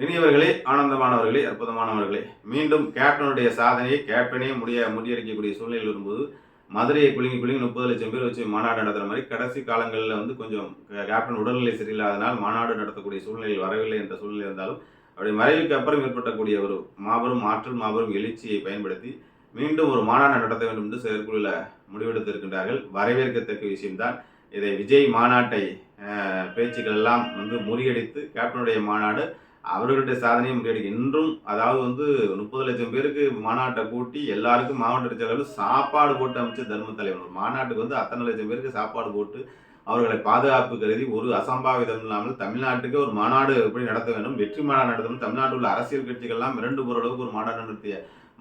இனியவர்களே ஆனந்தமானவர்களே அற்புதமானவர்களே மீண்டும் கேப்டனுடைய சாதனையை கேப்டனே முடிய முறியடிக்கக்கூடிய சூழ்நிலை வரும்போது மதுரையை குலுங்கி குலுங்கி முப்பது லட்சம் பேர் வச்சு மாநாடு நடத்துகிற மாதிரி கடைசி காலங்களில் வந்து கொஞ்சம் கேப்டன் உடல்நிலை சரியில்லாதனால் மாநாடு நடத்தக்கூடிய சூழ்நிலையில் வரவில்லை என்ற சூழ்நிலை இருந்தாலும் அவருடைய மறைவுக்கு அப்புறம் ஏற்பட்டக்கூடிய ஒரு மாபெரும் ஆற்றல் மாபெரும் எழுச்சியை பயன்படுத்தி மீண்டும் ஒரு மாநாடு நடத்த வேண்டும் என்று செயற்குழுவில் முடிவெடுத்திருக்கின்றார்கள். வரவேற்கத்தக்க விஷயம்தான். இதை விஜய் மாநாட்டை பேச்சுக்கள் எல்லாம் வந்து முறியடித்து கேப்டனுடைய மாநாடு அவர்களுடைய சாதனையும் முறியடிக்க இன்றும் அதாவது வந்து முப்பது லட்சம் பேருக்கு மாநாட்டை கூட்டி எல்லாருக்கும் மாவட்ட செயலாளர் சாப்பாடு போட்டு அமைச்ச தர்ம தலைவர். ஒரு மாநாட்டுக்கு வந்து அத்தனை லட்சம் பேருக்கு சாப்பாடு போட்டு அவர்களை பாதுகாப்பு கருதி ஒரு அசம்பாவிதம் இல்லாமல் தமிழ்நாட்டுக்கு ஒரு மாநாடு எப்படி நடத்த வேண்டும் வெற்றி மாநாடு நடத்தணும் தமிழ்நாட்டில் உள்ள அரசியல் கட்சிகள்லாம் இரண்டு ஓரளவுக்கு ஒரு மாநாடு நடத்திய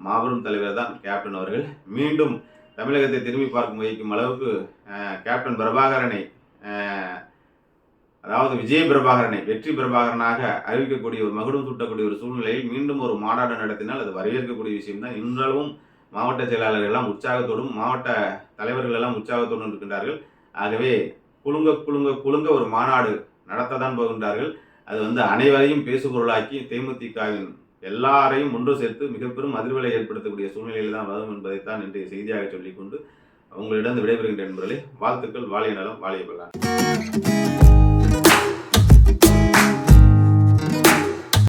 மாபெரும் தலைவர் தான் கேப்டன் அவர்கள். மீண்டும் தமிழகத்தை திரும்பி பார்க்கும் முயற்சிக்கும் அளவுக்கு கேப்டன் பிரபாகரனை அதாவது விஜய் பிரபாகரனை வெற்றி பிரபாகரனாக அறிவிக்கக்கூடிய ஒரு மகுடம் சூட்டக்கூடிய ஒரு சூழ்நிலையில் மீண்டும் ஒரு மாநாடு நடத்தினால் அது வரவேற்கக்கூடிய விஷயம்தான் இன்றளவும் மாவட்ட செயலாளர்கள் எல்லாம் உற்சாகத்தோடும் மாவட்ட தலைவர்கள் எல்லாம் உற்சாகத்தோடும் இருக்கின்றார்கள். ஆகவே குலுங்க குலுங்க குலுங்க ஒரு மாநாடு நடத்ததான் போகின்றார்கள். அது வந்து அனைவரையும் பேசுபொருளாக்கி தேமுதிகவின் எல்லாரையும் ஒன்று சேர்த்து மிக பெரும் அதிர்வலை ஏற்படுத்தக்கூடிய சூழ்நிலையில் தான் வரும் என்பதைத்தான் இன்றைய செய்தியாக சொல்லிக்கொண்டு உங்களிடம் விடைபெறுகின்ற நண்பர்களே. வாழ்த்துக்கள். வாழிய நலம் வாழிய பல்லாண்டு